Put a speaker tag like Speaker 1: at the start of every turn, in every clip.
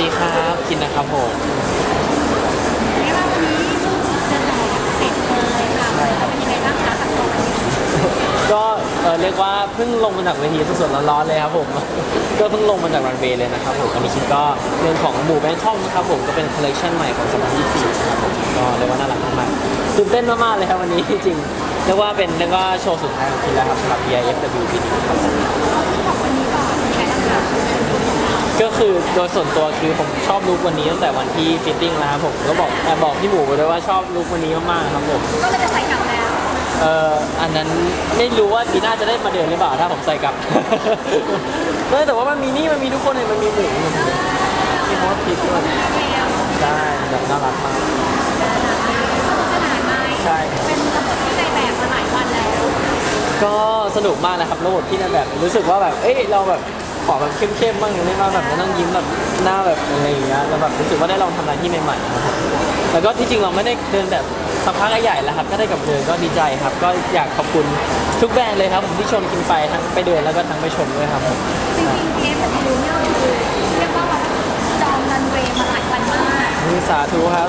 Speaker 1: ดีครับกินนะครับผม
Speaker 2: เรียกว่าวันนี้เดินแบบเสร็จเลยค่ะเป็นยังไงบ้างคะกับตัววันนี้
Speaker 1: ก็เออเรียกว่าเพิ่งลงมาจากเวทีสดๆร้อนๆเลยครับผม ก็เพิ่งลงมาจากรันเวย์เลยนะครับผมอันนี้คิดก็เรื่องของหมู่แบงคอกนะครับผมก็เป็นคอลเลคชันใหม่ของ2024นะครับผมก็เรียกว่าน่ารักมากๆตื่นเต้นมากๆเลยครับวันนี้จริงๆเรียกว่าเป็นเรียกว่าโชว์สุดท้ายของคิดแล้วครับสำหรับ BIFW ปีนี้ครับผม
Speaker 2: เอาที่ของวันนี้ก่อนเป็นยังไงบ้างคะ
Speaker 1: ก็คือโดยส่วนตัวคือผมชอบลุควันนี้ตั้งแต่วันที่ฟิตติ้งแล้วครับผมก็บอกแอบบอกพี่หมูไปด้วยว่าชอบลุควันนี้มากๆครับผม
Speaker 2: ก็เลยจะใส่กลับแล้ว
Speaker 1: เอ่ออันนั้นไม่รู้ว่าปีหน้าจะได้มาเดินหรือเปล่าถ้าผมใส่กลับเออแต่ว่ามันมีนี่มันมีทุกคนเลยมันมีหมูมีมอสพิษด้วย
Speaker 2: เรียว
Speaker 1: ใช่แบบน่ารักมาก
Speaker 2: สนานไหม
Speaker 1: ใช่
Speaker 2: เป็นระบบที่ในแบบมาหลายวันแล้ว
Speaker 1: ก็สนุกมากนะครับระบบที่ในแบบรู้สึกว่าแบบเอ้ยเราแบบ ขอแบบเข้มๆบ้างได้ไหมแบบไม่ต้องยิ้มแบบหน้าแบบอะไรอย่างเงี้ยแล้วแบบรู้สึกว่าได้ลองทำอะไรที่ใหม่ๆนะครับแล้วก็ที่จริงเราไม่ได้เดินแบบสักพักใหญ่แล้วครับก็ได้กับเดินก็ดีใจครับ ก็อยากขอบคุณทุกแบรนด์เลยครับผมที่ชวนกินไปทั้งไปเดินแล้วก็ทั้งไปชมด้วยครับผม
Speaker 2: จริงๆเทปมันดูเนี่ยคือเรียกว่าเราจองรันเวย์มาหลายวันมาก
Speaker 1: มีสาธุครับ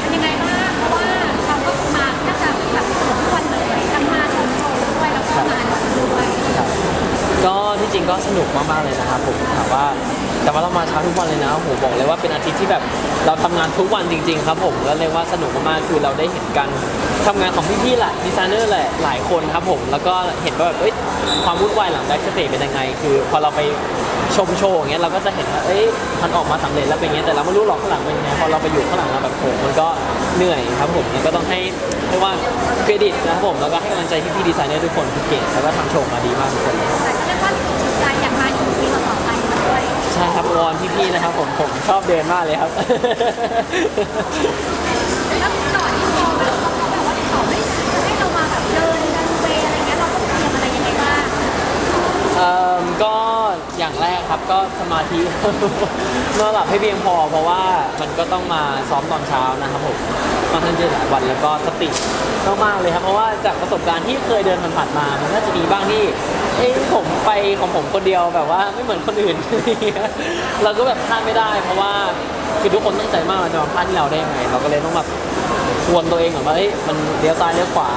Speaker 2: เป็นยังไงบ้างเพราะว่าเราก็มาน่าจะแบบทุกวันเลยทั้งมาชมโชว์ด้วยแล้วก็มาด้วย
Speaker 1: ครับ ก็ที่จริงก็สนุกมากๆเลยนะครับผมถามว่า แต่ว่าเรามาเช้าทุกวันเลยนะโอ้โหบอกเลยว่าเป็นอาทิตย์ที่แบบ เราทำงานทุกวันจริง ๆ ครับผมก็เรียกว่าสนุกมากๆคือเราได้เห็นการทำงานของพี่ๆแหละดีไซเนอร์แหละหลายคนครับผม แล้วก็เห็นว่าแบบเอ้ยความวุ่นวายหลังแบ็กสเตจเป็นยังไง คือพอเราไปชมโชว์อย่างเงี้ยเราก็จะเห็นว่าเอ้ยมันออกมาสำเร็จแล้วเป็นอย่างเงี้ยแต่เราไม่รู้หรอกข้างหลังเป็นยังไงพอเราไปอยู่ข้างหลังเราแบบโหมันก็เหนื่อยครับผมก็ต้องให้เรียกว่าเครดิตนะครับผมแล้วก็ให้กำลังใจพี่ๆดีไซเนอร์ทุกคนที่เก่งแล้วก็ทำโชว์มาดีมากทุกคน
Speaker 2: แต่ก็เรียกว่าสนใจอยากมาอีกปีต่อๆไป ด้วย
Speaker 1: ใช่ครับวอนพี่ๆนะครับผมผมชอบเดินมากเลยครับ
Speaker 2: แล้วต่อที่พอแบบเขาแบบว่าเขาไม่จะให้เรามาแบบเดินรันเวย์อะไรเงี้ยเราต้องเตรียมอะไรยังไงบ้าง
Speaker 1: เอ่อก็อย่างแรกครับก็สมาธิ นอนหลับให้เพียงพอ เพราะว่ามันก็ต้องมาซ้อมตอนเช้านะครับผมค่อนข้างจะหลายวันแล้วก็สติมากๆเลยครับ เพราะว่าจากประสบการณ์ที่เคยเดินผ่านๆมา มันก็จะมีบ้างที่ เอ้ ยผมไปของผมคนเดียวแบบว่าไม่เหมือนคนอื่น เราก็แบบพลาดไม่ได้ เพราะว่าคือทุกคนตั้งใจมากเราจะมาพลาดที่เราได้ยังไง เราก็เลยต้องแบบทวนตัวเองก่อนว่าเอ้ยมันเลี้ยวซ้ายเลี้ยวขวา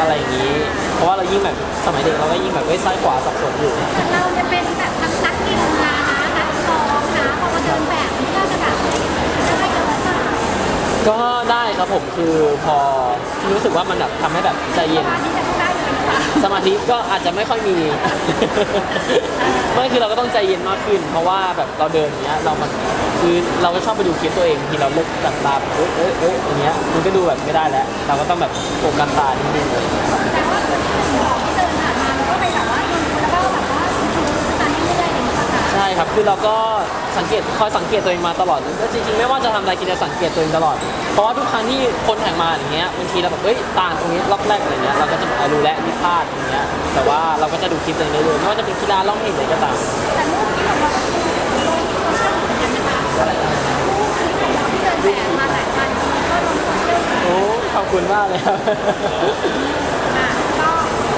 Speaker 1: อะไรอย่างนี้ เพราะว่าเรายิ่งแบบสมัยเด็กเราก็ยิ่งแบบเอ้ยซ้ายขวาสับสนอยู่
Speaker 2: แต่เราจะเป็นแบบทั้งนักกินนะนักร้องนะพอมาเดินแบบมันก็จะแบบจะได้เดินป่ะ
Speaker 1: ก็ได้ครับผมคือพอรู้สึกว่ามันแบบทำให้แบบใจเย็น
Speaker 2: สมาธิ
Speaker 1: ก็อาจจะไม่ค่อยมี ไม่คือเราก็ต้องใจเย็นมากขึ้น เพราะว่าแบบเราเดินอย่างเงี้ยเรามันคือเราก็ชอบไปดูคลิปตัวเองที่เราเลิกตัดตาแบบเอ้ยเอ้ยเอ้ยอย่างเงี้ยมันก็ดูแบบไม่ได้แล้ว เราก็ต้องแบบโฟกัสตานิดนึงเลย
Speaker 2: แต่ว่าคนที่เดิน ค่ะ
Speaker 1: ใช่ครับ คือเราก็สังเกตคอยสังเกตตัวเองมาตลอดแล้วจริงๆ ไม่ว่าจะทำอะไรกินจะสังเกตตัวเองตลอด เพราะว่าทุกครั้งที่คนแข่งมาอย่างเงี้ยบางทีเราแบบเอ้ยต่างตรงนี้ล็อกแรกอะไรเงี้ยเราก็จะแบบรู้แล้วนี่พลาดอย่างเงี้ยแต่ว่าเราก็จะดูคลิปตัวเองเรื่อยๆไม่ว่าจะเป็นกีฬาร้องเพลงอะไรก็ตาม
Speaker 2: แต่รูปที่ของเราลงโซเชียลเหมือนกันนะคะรูปที่เดินแบบมาหลายวันก็ลงโซเชียล
Speaker 1: โอ้ขอบคุณมากเลยครับ
Speaker 2: อะก็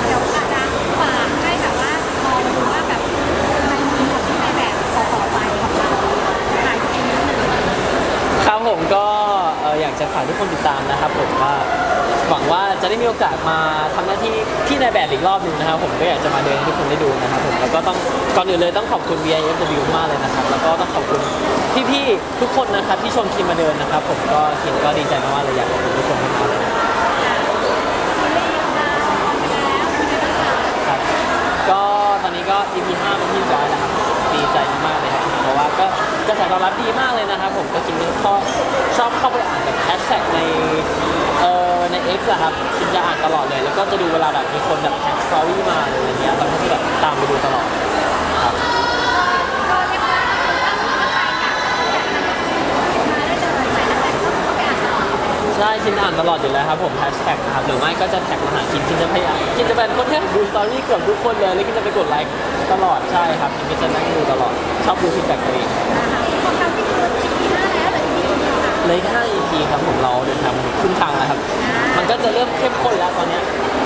Speaker 2: เดี๋ยวอาจจะฝากให้แบบว่ามองดูว่าแบบมันมีแบบที่ในแบบต่อๆไปของเราถ่ายเองนิดนึง
Speaker 1: ครับผมก็เอ่ออยากจะฝากทุกคนติดตามนะครับผมว่าหวังว่าจะ ได้มีโอกาสมาทำหน้าที่ที่ในแบบอีกรอบหนึ่งนะครับ ผมก็อยากจะมาเดินให้ทุกคนได้ดูนะครับผมแล้วก็ต้องก่อนอื่นเลยต้องขอบคุณ VIFW มากเลยนะครับ แล้วก็ต้องขอบคุณพี่ๆทุกคนนะครับที่ชวนคิมมาเดินนะครับ ผมก็คิมก็ดีใจมากๆเลยอยากขอบคุณทุกคนมากๆเลยนะครับ
Speaker 2: ก็
Speaker 1: ตอนนี้ก็ EP 5เป็นที่ร้อยแล้วครับดีใจมากๆเลยครับเพราะว่าก็กระแสตอบรับดีมากเลยนะครับ ผมก็คิมก็ชอบเข้าไปอ่านแบบแฮชแท็กใน X อะครับคิมจะอ่านตลอดเลย แล้วก็จะดูเวลาแบบมีคนแบบแท็กสตอรี่มาหรืออะไรเงี้ยเราก็จะแบบตามไปดูตลอดครับ
Speaker 2: ใครอยากอยากมาได้เลยใส่
Speaker 1: ช่คิมอ่านตลอดอยู่แล้วครับผมแฮชแท็กนะครับหรือไม่ก็จะแท็กมาหาคิมคิมจะพยายามคิมจะเป็นคนที่ดูสตอรี่เกือบทุกคนเลยแล้วคิมจะไปกดไลค์ตลอดใช่ครับคิมจะนั่งดูตลอดชอบดูฟีดแบ็กตัวเอง
Speaker 2: ของเราที่คือ เล
Speaker 1: ยแค่5 EP ครับผมเราเดินทางมาถึงครึ่งทางแล้วครับ มันก็จะเริ่มเข้มข้นแล้วตอนเนี้ย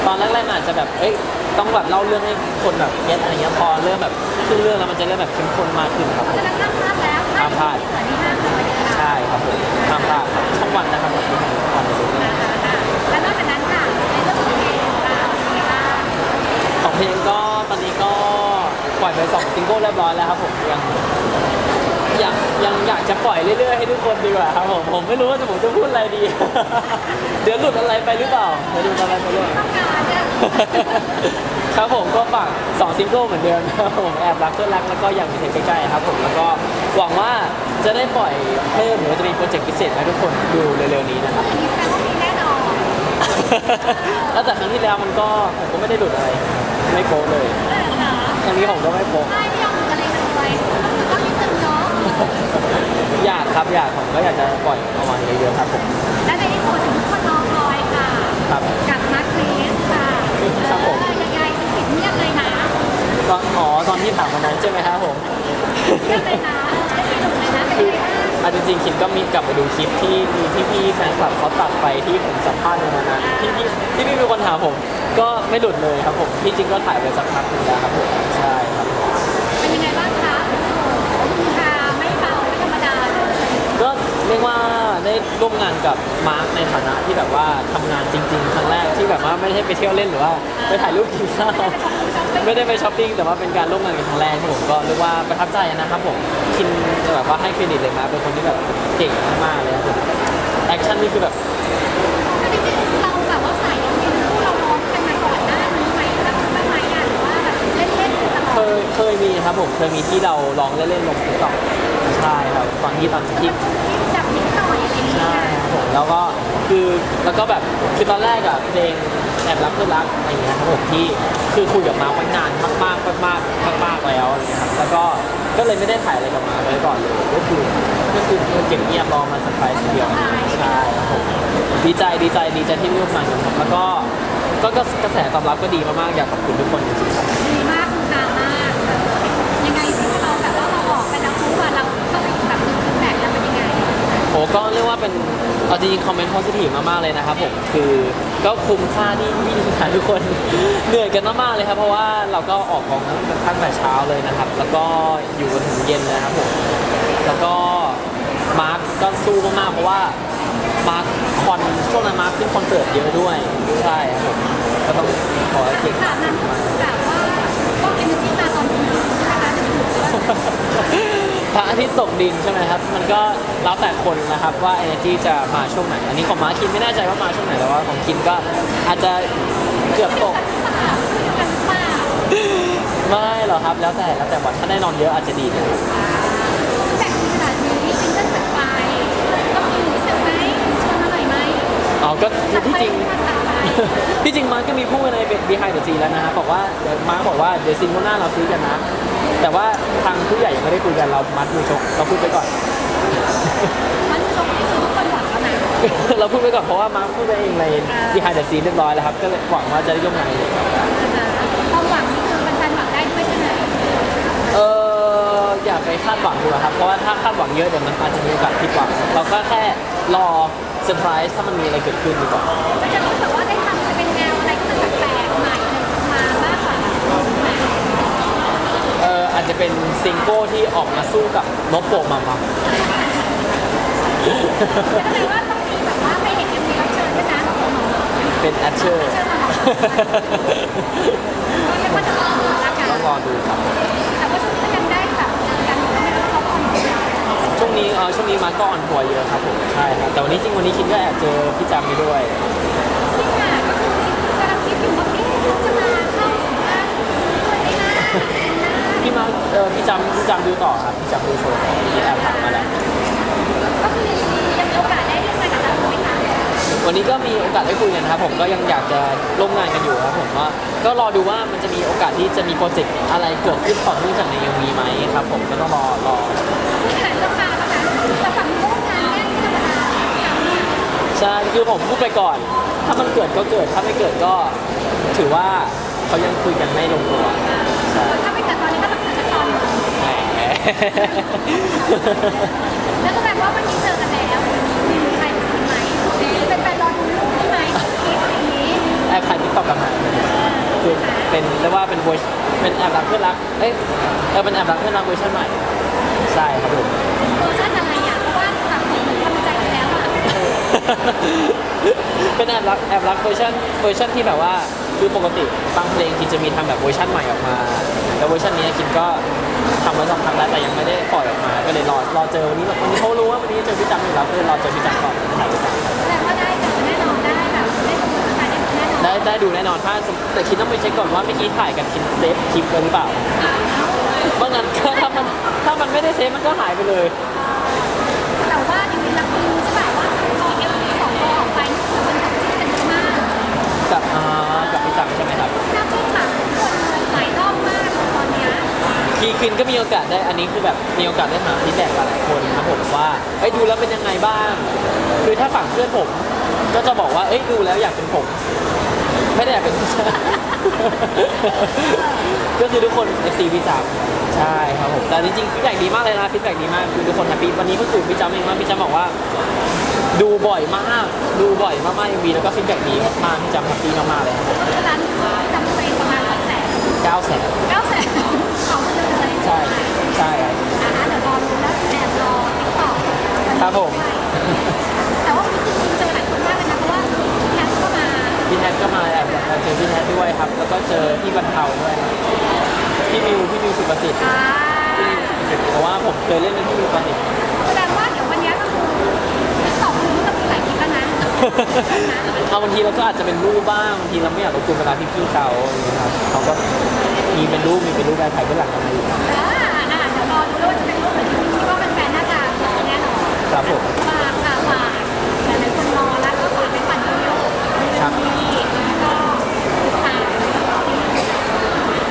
Speaker 1: ตอนแรกๆมันอาจจะแบบเอ้ยต้องแบบเล่าเรื่องให้คนแบบเก็ตอะไรเงี้ยพอเริ่มแบบครึ่งเรื่องแล้วมันจะเริ่มแบบเข้มข้นมากขึ้นครับ
Speaker 2: เพราะนั้นห้ามพลาดแล้ว
Speaker 1: ห้ามพลาด
Speaker 2: ที่เหลือนี่ห้ามพลาดเลยค่ะ
Speaker 1: ใช่ครับผมห้ามพลาดครับช่องวันนะครับแบบที่ทางช่องวันเลย
Speaker 2: และนอกจากนั้นค่ะในเรื่องของเพลงของเราเป็นไงบ้าง
Speaker 1: ของเพลงก็ตอนนี้ก็ปล่อยไปสองซิงเกิลเรียบร้อยแล้วครับผมยัง อยากยังอยากจะปล่อยเรื่อยๆให้ทุกคนดีกว่าครับผมผมไม่รู้ว่าจะผมจะพูดอะไรดี เดี๋ยวหลุดอะไรไปหรือเปล่าเดี๋ยวหลุดอะไรไปหรือเปล่า
Speaker 2: ต้องการเนี่ย
Speaker 1: ครับผมก็ฝาก2ซิงเกิลเหมือนเดิมนะครับผมแอบรักเพื่อนรักแล้วก็อย่างมีเทใกล้ๆครับผมแล้วก็หวังว่าจะได้ปล่อยเพิ่มหรือว่าจะมีโปรเจกต์พิเศษให้ทุกคนดูเร็วๆนี้นะครับ
Speaker 2: อันนี้แสดงว่ามีแน่นอน
Speaker 1: แล้วแต่ครั้งที่แล้วมันก็ผมก็ไม่ได้หลุดอะไร ไม่โป๊ะเลย
Speaker 2: เออเหรอ
Speaker 1: ครั้งนี้ผมก็ไม่โป๊ะ
Speaker 2: ไม่ไม่ยอมหลุดอะไรเลยต้องนิดนึงเนาะ
Speaker 1: อยากครับอยากผมก็อยากจะปล่อยออกมาเยอะๆครับผม
Speaker 2: และในที่สุดสิ่งที่ทุกคนรอคอยค่ะ
Speaker 1: ครับ
Speaker 2: กับมาร์คเรสค่ะ
Speaker 1: ครับผม
Speaker 2: เออยังไงสกิปเงียบเลยนะ
Speaker 1: ตอนอ๋อตอนที่ถามวันนั้นใช่ไหมครับผม
Speaker 2: เงียบเลยนะไม่มีหลุดเลยนะเป็น
Speaker 1: คือ
Speaker 2: ไงบ้าง
Speaker 1: อันจริงๆคิมก็มีกลับไปดูคลิปที่มีที่พี่แฟนคลับเขาตัดไปที่ผมสัมภาษณ์ในวันนั้นที่พี่ที่พี่เป็นคนถามผม ก็ไม่หลุดเลยครับผมที่จริงก็ถ่ายไปสักพักหนึงแล้วครับผมใช่ครับ
Speaker 2: เป็
Speaker 1: เรียกว่าได้ร่วมงานกับมาร์คในฐานะที่แบบว่าทำงานจริง ๆ ครั้งแรกที่แบบว่าไม่ได้ไปเที่ยวเล่นหรือว่าไปถ่ายรูปกินข้าวไม่ได้ไปช้อปปิ้งแต่ว่าเป็นการร่วมงานกันครั้งแรกครับผมก็เรียกว่าประทับใจนะครับผมคินแบบว่าให้เครดิตเลยมาเป็นคนที่แบบเก่งมากๆเลยครับผมแอคชั่นนี่คือแบบ
Speaker 2: จริงๆเราแบบว่าใส่ยังไงคู่เราร้องกันมาก่อนหน้านี้ไหมแล้วบ้างไหมอะหรือว่าแบบเล่นๆตลอ
Speaker 1: เคยเคยมีครับผมเคยมีที่เราลองเล่นๆลงติ๊กต็อก ใช่ครับตอนที่ตอนที่
Speaker 2: จับนิดหน่อยอะไรอย่างเงี้
Speaker 1: ใช่
Speaker 2: ย
Speaker 1: ครับผมแล้วก็คือแล้วก็แบบคือตอนแรกอะเพลงแอบรักเพื่อนรักอะไรอย่างเงี้ยครับผมที่คือคุยกับมาร์คไว้นานมากๆมากๆมากๆมากๆแล้วอะไรเงี้ยครับแล้วก็ก็เลยไม่ได้ถ่ายอะไรกับมาร์คไว้ก่อนเลยก็คือก็คือเก็บเงียบรอมาสปายทีเดียวใช่ครับผมดีใจดีใจดีใจที่ร่วมงานกันครับแล้วก็ก็ก็กระแสตอบรับก็ดีมากๆอยากขอบคุณทุกคนจริงๆครับ
Speaker 2: ดีมากคุณตามากยังไงสิเราแบบว่าเราออกไปแล้วทุกวันเรา ก็เรี
Speaker 1: ยกว่าเป็นเอาจริงๆคอมเมนต์โพสิทีฟมากๆเลยนะครับผมคือก็คุ้มค่าที่พี่ทีมงานทุกคนเหนื่อยกันมากๆเลยครับ เพราะว่าเราก็ออกกองตั้งแต่เช้าเลยนะครับ แล้วก็อยู่กันถึงเย็นนะครับผมแล้วก็มาร์คก็สู้มากๆเพราะว่ามาร์คคอนช่วงนั้นมาร์คขึ้นคอนเสิร์ตเยอะด้วยใช่ครับผมก็ต้องขอให้เก่ง
Speaker 2: ค่ะนั้นแบบว่าก็เอเนอร์จีมาตอนนี้นะคะ
Speaker 1: พระอาทิตย์ตกดินใช่ไหมครับ มันก็แล้วแต่คนนะครับว่า energy จะมาช่วงไหน อันนี้ของมาร์คคินไม่แน่ใจว่ามาช่วงไหนแต่ว่าของคินก็อาจจะเกือบตก
Speaker 2: กันเปล่า
Speaker 1: ไม่หรอกครับ แล้วแต่แล้วแต่วันถ้าได้นอนเยอะอาจจะดีนะครับ
Speaker 2: แต่ขนาดนี้ซิงเกิลต่อไปต้องมีนิดนึงไหมชวนมาหน่อยไหม
Speaker 1: อ๋อก็คือที่จริง
Speaker 2: มาตามไป
Speaker 1: ที่จริงมาร์คก็มีพูดใน behind the scene แล้วนะฮะบอกว่าเดี๋ยวมาร์คบอกว่าเดี๋ยวซิงเกิลหน้าเราซื้อกันนะ แต่ว่าทางผู้ใหญ่ยังไม่ได้คุยกันเรามัดมือชกเราพูดไปก่อน
Speaker 2: มันชมนี่คือทุกคนหวังแล้วนะ
Speaker 1: เราพูดไปก่อนเพราะว่ามาร์คพูดไปเองใน behind the scene เรียบร้อยแล้วครับ ก็เลยหวังว่าจะได้ร่วมงานกัน
Speaker 2: ความหวังนี่คือแฟนๆหวังได้ด้วยใช่ไหม
Speaker 1: เอออย่าไปคาดหวังดีกว่าครับ เพราะว่าถ้าคาดหวังเยอะเดี๋ยวมันอาจจะมีโอกาสผิดหวัง เราก็แค่รอเซอร์ไพรส์ถ้ามันมีอะไรเกิดขึ้นดีกว่า
Speaker 2: มันจะรู้สึกว่าได้ทำจะเป็นแนวอะไรที่มันแปลกๆใหม่เลยมามากกว่าแบบ
Speaker 1: เอออาจจะ เป็นซิงเกิลที่ออกมาสู้กับนบโปกมามา
Speaker 2: ก็เลยว่าต้องมีแบบว่าไม่เห็นยังมีรับเชิญด้วยนะ
Speaker 1: เป็นแอชเชอร์
Speaker 2: เชิญมาหรอก็เรียกว่าจะรอดูละกัน
Speaker 1: ต้องรอดูครับ
Speaker 2: แต่ว่าช่วงนี้ก็ยังได้แบบเจอกันอยู่ไม่รู้เขาออนไลน์
Speaker 1: ช่วงนี้เออช่วงนี้มาก็ออนทัวร์เยอะครับผมใช่ครับแต่วันนี้จริงวันนี้คิดก็แอบเจอพี่จำไปด้วย
Speaker 2: จริงอะก็คือกำลังคิดอยู่ว่าเอ๊ะจะมาเข้าสัมภาษณ์ด้วยไหมนะ
Speaker 1: พี่มา เออพี่จำพี่จำดูต่อครับพี่จำดูโชว์ต่อพี่แอบถามมาแล้ว
Speaker 2: ก็คือยังมีโอกาสได้ร่วมงานกับอาจารย์ไหมคะ
Speaker 1: วันนี้ก็มีโอกาสได้คุยกันนะครับผมก็ยังอยากจะร่วมงานกันอยู่ครับผมว่าก็รอดูว่ามันจะมีโอกาสที่จะมีโปรเจกต์อะไรเกิดขึ้นต่อเนื่องจากในยังมีไหมครับ ผมก็ต้องรอรอ
Speaker 2: นี่ขนาดเลือกมาแล้วนะแต่ฝั่งร่วมงานเนี่ยไม่ธรรมดาจำเนี่ย
Speaker 1: ใช่คือผมพูดไปก่อน ถ้ามันเกิดก็เกิดถ้าไม่เกิดก็ถือว่าเขายังคุยกันไม่ลงตัวใช่
Speaker 2: ถ้าไม่เกิดตอนนี้ก็ แล้วแสดงว่าวันนี้เจอกัน
Speaker 1: แล้วใครรู้ไหม
Speaker 2: เป็นแฟนรอดูลูกใช่ไหมคลิปนี้แอบถ่ายทิกตอกกับหมา
Speaker 1: คือเป็นเรียกว่าเป็นเวอร์เป็นแอบรักเพื่อนรัก เอ้ยเออเป็นแอบรักเพื่อนรักเวอร์ชันใหม่ ใช่ครับผม
Speaker 2: เวอร์ชันอะไรอะเพราะว่าทำเหมือนทำใจกัแล้วอะ
Speaker 1: เป็นแอบรักแอบรักเวอร์ชันเวอร์ชันที่แบบว่าคือปกติบางเพลงคิดจะมีทำแบบเวอร์ชันใหม่ออกมา แล้วเวอร์ชันนี้คิดก็ ทำไว้สองครั้งแล้วแต่ยังไม่ได้ปล่อยออกมาก็เลยรอรอเจอวันนี้วันนี้เขารู้ว่าวันนี้เจอพี่จังอยู่แล้วก็เลยรอเจอพี่จังก่อนถ่ายด้วยกัน
Speaker 2: แสดงว่าได้เจอแน่นอนได้แบบได้ดูสไตล์ได้ดูแน่นอน
Speaker 1: ได้ได้ดูแน่นอนถ้าสมแต่คิดต้องไปเช็คก่อนว่าเมื่อกี้ถ่ายกับคิดเซฟคลิปไว้หรือเปล่าเพราะงั้นก็ถ้ามันถ้ามันไม่ได้เซฟมันก็หายไปเลย
Speaker 2: แต่ว่าจริงๆแล้วคุณรู้ใช่ป่ะว่าพอเอ็มวีสองตัวออกไปนี่คือมันจะจิ้นกันเยอะมาก
Speaker 1: กับอ่ากับพี่จังใช่ไหม คี
Speaker 2: คินก็
Speaker 1: มีโอกาสได้อันนี้คือแบบมีโอกาสได้หาฟีดแบ็กกับหลายคนครับผมว่าเอ้ยดูแล้วเป็นยังไงบ้าง คือถ้าฝั่งเพื่อนผมก็จะบอกว่าเอ้ยดูแล้วอยากเป็นผม ไม่ได้อยากเป็นผู้ชายก็คือทุกคน FC พี่จังใช่ครับผมแต่จริงๆฟีดแบ็กดีมากเลยนะฟีดแบ็กดีมากคือทุกคนแฮปปี้วันนี้เพิ่งคุยกับพี่จังเองว่าพี่จังบอกว่า ดูบ่อยมาก ดูบ่อยมากๆ MV แล้วก็ฟีดแบ็กดีมากๆพี่จังแฮปปี้มากๆเลยครับ
Speaker 2: เพราะฉะนั้นจำ
Speaker 1: ก็เจอพี่บรรเทาด้วยครับพี่มิวพี่มิวสุประสิทธิ์
Speaker 2: อ่า
Speaker 1: เพราะว่าผมเคยเล่นเป็นพี่มิวตอนเด็ก
Speaker 2: แสดงว่าเดี๋ยววันนี้ก็คือติ๊กต็อกคุณก็มีหลายคลิปแล้วนะ
Speaker 1: เอาบางทีเราก็อาจจะเป็นรูปบ้างบางทีเราไม่อยากรบกวนเวลาพี่ๆเขาอย่างเงี้ยครับเขาก็มีเป็นรูปมีเป็นรูปแบบถ่ายเป็นหลังกันมาอยู่
Speaker 2: อ่าอ่าเดี๋ยวรอดูด้วยว่าจะเป็นรูปไหนที่คิดว่าแฟนๆน่าจะรอแน่นอน
Speaker 1: ครับผม
Speaker 2: ฝากค่ะฝากหลายๆคนรอแล้วก็ฝากไปปั่นเยอะๆ
Speaker 1: ครับ
Speaker 2: มีแล้วก็ติดตาม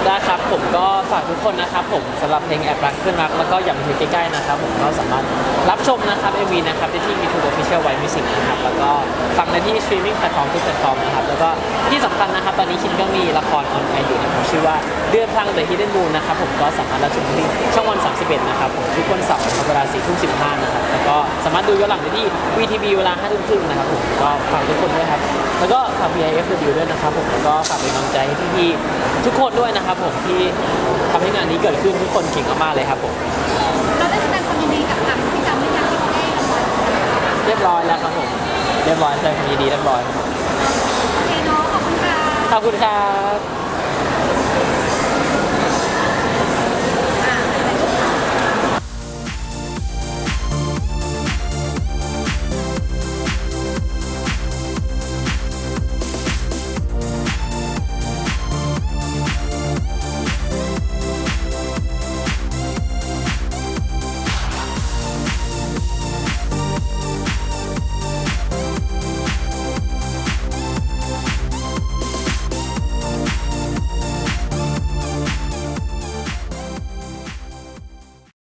Speaker 1: ได้ ครับ ผมก็ฝากทุกคนนะครับ ผมสำหรับเพลงแอบรักเพื่อนรักแล้วก็อย่ามาอยู่ใกล้ๆนะครับ ผมก็สามารถรับชมนะครับ MV นะครับได้ที่ YouTube Official White Music นะครับแล้วก็ฟังได้ที่ streaming platform ทุกแพลตฟอร์มนะครับแล้วก็ที่สำคัญนะครับ ตอนนี้คินก็มีละครออนแอร์อยู่นะครับชื่อว่าเดือนพลัง The Hidden Moon นะครับผมก็สามารถรับชมที่ช่องวัน 31 นะครับผมทุกวันเสาร์นะครับเวลา4ทุ่ม15นะครับแล้วก็สามารถดูย้อนหลังได้ที่ VTV เวลา5ทุ่มครึ่งนะครับผมก็ฝากทุกคนด้วยครับแล้วก็ฝาก VIFW ด้วยนะครับผมแล้วก็ฝากเป็นกำลังใจให้พี่ๆทุกคนด้วยนะครับผมที่ทำให้งานนี้เกิดขึ้นทุกคนเก่งมากๆเลยครับผม
Speaker 2: เราได้แสดงความยินดีกับทางที่จำไม่จำที่เขาได้รางวัล
Speaker 1: เรียบร้อยแล้วครับผม เรียบร้อยแสดงความยินดีเรียบร้อยครับผม
Speaker 2: โอเคเนาะขอบคุณค่ะ
Speaker 1: ขอบคุณครับ